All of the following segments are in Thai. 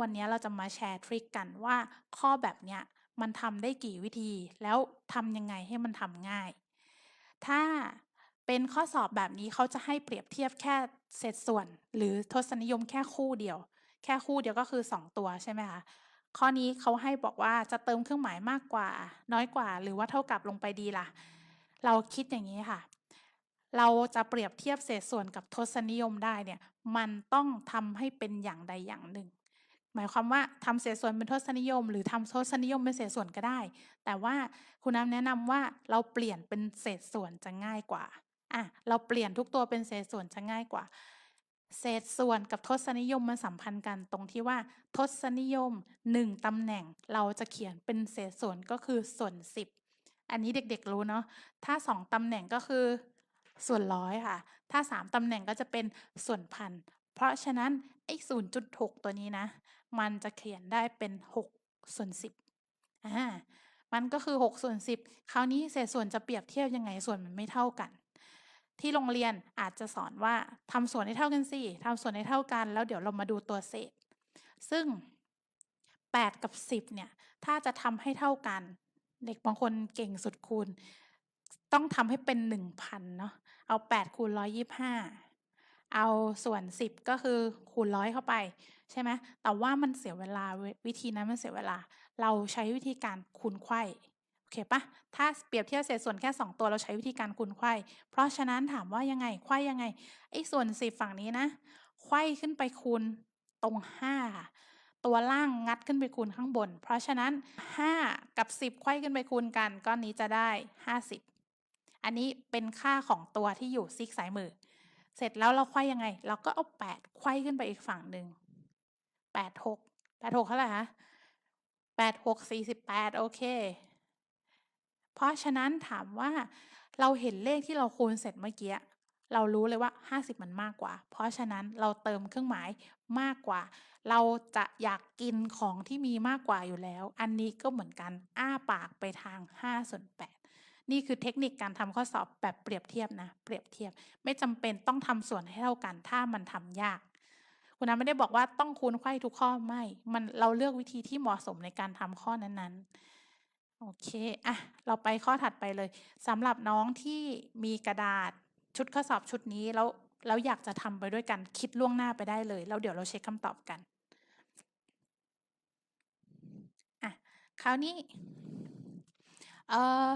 วันนี้เราจะมาแชร์ทริคกันว่าข้อแบบเนี้ยมันทำได้กี่วิธี แล้วทำยังไงให้มันทำง่าย ถ้าเป็นข้อสอบแบบนี้เขาจะให้เปรียบเทียบแค่เศษส่วน หรือทศนิยมแค่คู่เดียว แค่คู่เดียวก็คือ 2 ตัวใช่ไหมคะข้อนี้เขาให้บอกว่าจะเติมเครื่องหมายมากกว่า น้อยกว่า หรือว่าเท่ากับลงไปดีล่ะ เราคิดอย่างนี้ค่ะ เราจะเปรียบเทียบเศษส่วนกับทศนิยมได้เนี่ยมันต้องทำให้เป็นอย่างใดอย่างหนึ่ง หมายความว่าทำเศษส่วนเป็นทศนิยม หรือทำทศนิยมเป็นเศษส่วนก็ได้ แต่ว่าคุณน้ำแนะนำว่าเราเปลี่ยนเป็นเศษส่วนจะง่ายกว่าอะเราเปลี่ยนทุกตัวเป็นเศษส่วนจะง่ายกว่า เศษส่วนกับทศนิยมมันสัมพันธ์กันตรงที่ว่าทศนิยม 1ตำแหน่งเราจะเขียนเป็นเศษส่วนก็คือส่วน 10 อันนี้เด็กๆรู้เนาะถ้า 2ตำแหน่งก็คือ ส่วนร้อยค่ะ ถ้า 3ตำแหน่งก็จะเป็นส่วนพัน เพราะฉะนั้นไอ้0.6ตัวนี้นะ มันจะเขียนได้เป็น6ส่วน10อ่า มันก็คือ6ส่วน10คราวนี้เศษส่วนจะเปรียบเทียบยังไงส่วนมันไม่เท่ากัน ที่โรงเรียนอาจจะสอนว่าทำส่วนให้เท่ากันสิทำส่วนให้เท่ากัน แล้วเดี๋ยวเรามาดูตัวเศษ ซึ่ง 8 กับ 10เนี่ย ถ้าจะทำให้เท่ากัน เด็กบางคนเก่งสุดคูณต้องทำให้เป็น 1,000เนาะ เอา8คูณ125 เอาส่วน 10 ก็คือคูณร้อยเข้าไป ใช่ไหมแต่ว่ามันเสียเวลาววิธีนั้นมันเสียเวลา เราใช้วิธีการคูณไขว้โอเคปะถ้าเปรียบเทียบเศษส่วนแค่ 2 ตัวเราใช้วิธีการคูณไขว้เพราะฉะนั้นถามว่ายังไงไขว้ยังไงไอ้ส่วน 10 ฝั่งนี้นะไขว้ขึ้นไปคูณตรง5ค่ะตัวล่างงัดขึ้นไปคูณข้างบน เพราะฉะนั้น 5 กับ 10ไขว้ขึ้นไปคูณกันก้อนนี้จะได้ 50 อันนี้เป็นค่าของตัวที่อยู่ซีกซ้ายมือ เสร็จแล้วเราไขว้ยังไง เราก็เอา8ไขว้ขึ้นไปอีกฝั่งหนึ่ง8 6 8 6เท่าไหร่คะ8 6 48โอเค เพราะฉะนั้นถามว่าเราเห็นเลขที่เราคูณเสร็จเมื่อกี้เรารู้เลยว่า 50 มันมากกว่า เพราะฉะนั้นเราเติมเครื่องหมายมากกว่า เราจะอยากกินของที่มีมากกว่าอยู่แล้ว อันนี้ก็เหมือนกัน อ้าปากไปทาง5ส่วน8 นี่คือเทคนิคการทำข้อสอบแบบเปรียบเทียบนะ เปรียบเทียบ ไม่จำเป็นต้องทำส่วนให้เท่ากัน ถ้ามันทำยาก คุณน้ำไม่ได้บอกว่าต้องคูณไขว้ทุกข้อไม่ มันเราเลือกวิธีที่เหมาะสมในการทำข้อนั้นๆ โอเคอะเราไปข้อถัดไปเลยสำหรับน้องที่มีกระดาษชุดข้อสอบชุดนี้แล้วแล้วอยากจะทำไปด้วยกันคิดล่วงหน้าไปได้เลยแล้วเดี๋ยวเราเช็กคำตอบกันอะคราวนี้ เอ่อ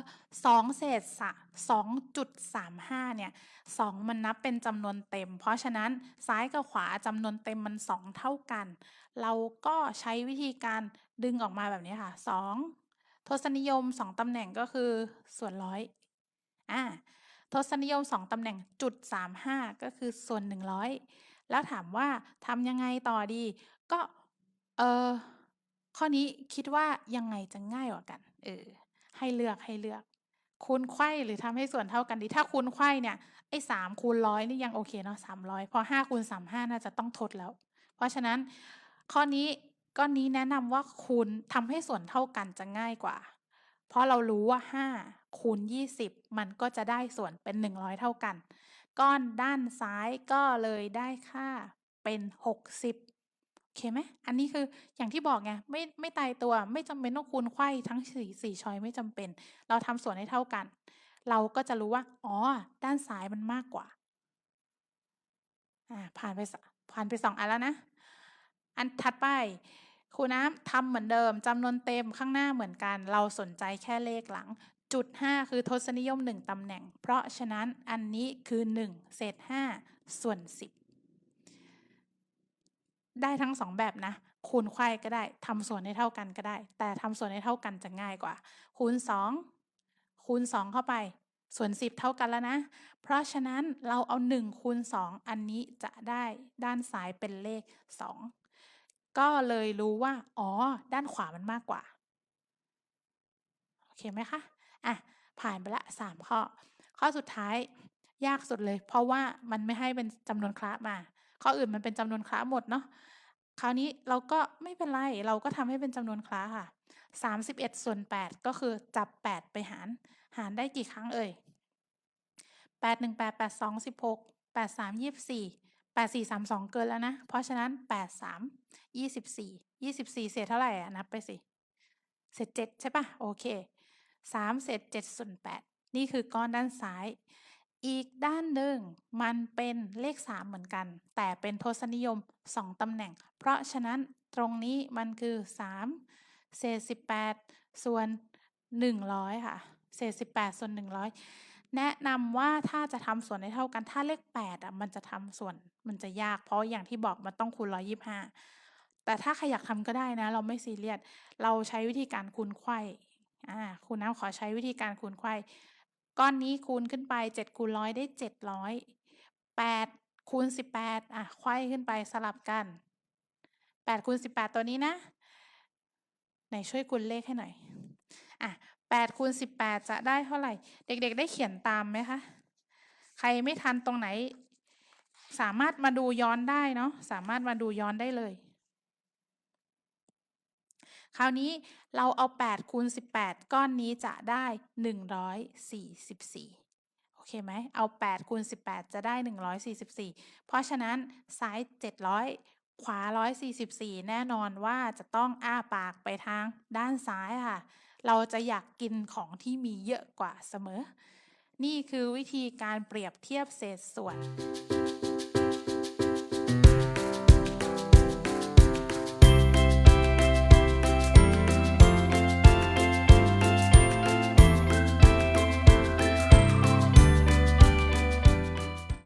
2เศษสะ2.35เนี่ย2มันนับเป็นจำนวนเต็ม เพราะฉะนั้นซ้ายกับขวาจำนวนเต็มมัน2เท่ากัน เราก็ใช้วิธีการดึงออกมาแบบนี้ค่ะ2ทศนิยม2ตำแหน่งก็คือส่วนร้อยอ่าทศนิยม2ตำแหน่งจุด35ก็คือส่วน100แล้วถามว่าทำยังไงต่อดี ก็เออข้อนี้คิดว่ายังไงจะง่ายกว่ากันเออ ให้เลือกให้เลือก คูณไขว้หรือทำให้ส่วนเท่ากันดี ถ้าคูณไขว้เนี่ยไอ้3คูณ100นี่ยังโอเคเนาะ300พอ5คูณ35น่าจะต้องทดแล้ว เพราะฉะนั้นข้อนี้ก้อนนี้แนะนำว่าคูณทำให้ส่วนเท่ากันจะง่ายกว่า เพราะเรารู้ว่า5คูณ20มันก็จะได้ส่วนเป็น100เท่ากัน ก้อนด้านซ้ายก็เลยได้ค่าเป็น60 โอเคไหม อันนี้คืออย่างที่บอกไง ไม่ไม่ตายตัว ไม่จำเป็นต้องคูณไขว้ทั้ง4 4ชอยไม่จำเป็น เราทำส่วนให้เท่ากัน เราก็จะรู้ว่า อ๋อ ด้านซ้ายมันมากกว่า อ่า ผ่านไปผ่านไป2อันแล้วนะ อันถัดไปครูน้ำทำเหมือนเดิมจำนวนเต็มข้างหน้าเหมือนกัน เราสนใจแค่เลขหลัง จุด 5 คือทศนิยม 1ตำแหน่ง เพราะฉะนั้นอันนี้คือ 1 เศษ 5 ส่วน 10 ได้ทั้ง2แบบนะ คูณไขว้ก็ได้ทำส่วนให้เท่ากันก็ได้ แต่ทำส่วนให้เท่ากันจะง่ายกว่า คูณ 2 คูณ 2 เข้าไป ส่วน 10 เท่ากันแล้วนะ เพราะฉะนั้นเราเอา 1 คูณ 2 อันนี้จะได้ด้านซ้ายเป็นเลข 2 ก็เลยรู้ว่า อ๋อ ด้านขวามันมากกว่า โอเคไหมคะอะผ่านไปล้ว3ข้อ ข้อสุดท้ายยากสุดเลย เพราะว่ามันไม่ให้เป็นจำนวนคละมา ข้ออื่นมันเป็นจำนวนคละหมดเนาะคราวนี้เราก็ไม่เป็นไรเราก็ทำให้เป็นจำนวนคละค่ะ 31ส่วน8 ก็คือจับ 8 ไปหาร หารได้กี่ครั้งเอ่ย 8 1 8 8 2 16 8 3 24 8 4 3 2 เกินแล้วนะ เพราะฉะนั้น 8 3 24 24 เศษเท่าไหร่อะนับไปสิ เศษ7ใช่ปะโอเค 3 เศษ7ส่วน8นี่คือก้อนด้านซ้าย อีกด้านหนึ่งมันเป็นเลข 3 เหมือนกัน แต่เป็นทศนิยม 2 ตำแหน่ง เพราะฉะนั้นตรงนี้มันคือ 3 เศษ 18 ส่วน 100 ค่ะ เศษ 18 ส่วน 100 แนะนำว่าถ้าจะทำส่วนให้เท่ากันถ้าเลข8อะมันจะทำส่วนมันจะยาก เพราะอย่างที่บอกมันต้องคูณ 125 แต่ถ้าใครอยากทำก็ได้นะ เราไม่ซีเรียสเราใช้วิธีการคูณไขว้อ่าครูน้ำขอใช้วิธีการคูณไขว้ ก้อนนี้คูณขึ้นไป7คูณ100ได้ 700 8คูณ18อะไขว้ขึ้นไปสลับกัน8คูณ18 ตัวนี้นะ ไหนช่วยคูณเลขให้หน่อยอะ8คูณ18 จะได้เท่าไหร่ เด็กๆ ได้เขียนตามไหมคะ ใครไม่ทันตรงไหน สามารถมาดูย้อนได้เนาะสามารถมาดูย้อนได้เลย คราวนี้เราเอา8คูณ18 ก้อนนี้จะได้ 144 โอเคไหม เอา8คูณ18 จะได้ 144 เพราะฉะนั้นซ้าย 700 ขวา 144 แน่นอนว่าจะต้องอ้าปากไปทางด้านซ้ายค่ะ เราจะอยากกินของที่มีเยอะกว่าเสมอ นี่คือวิธีการเปรียบเทียบเศษส่วน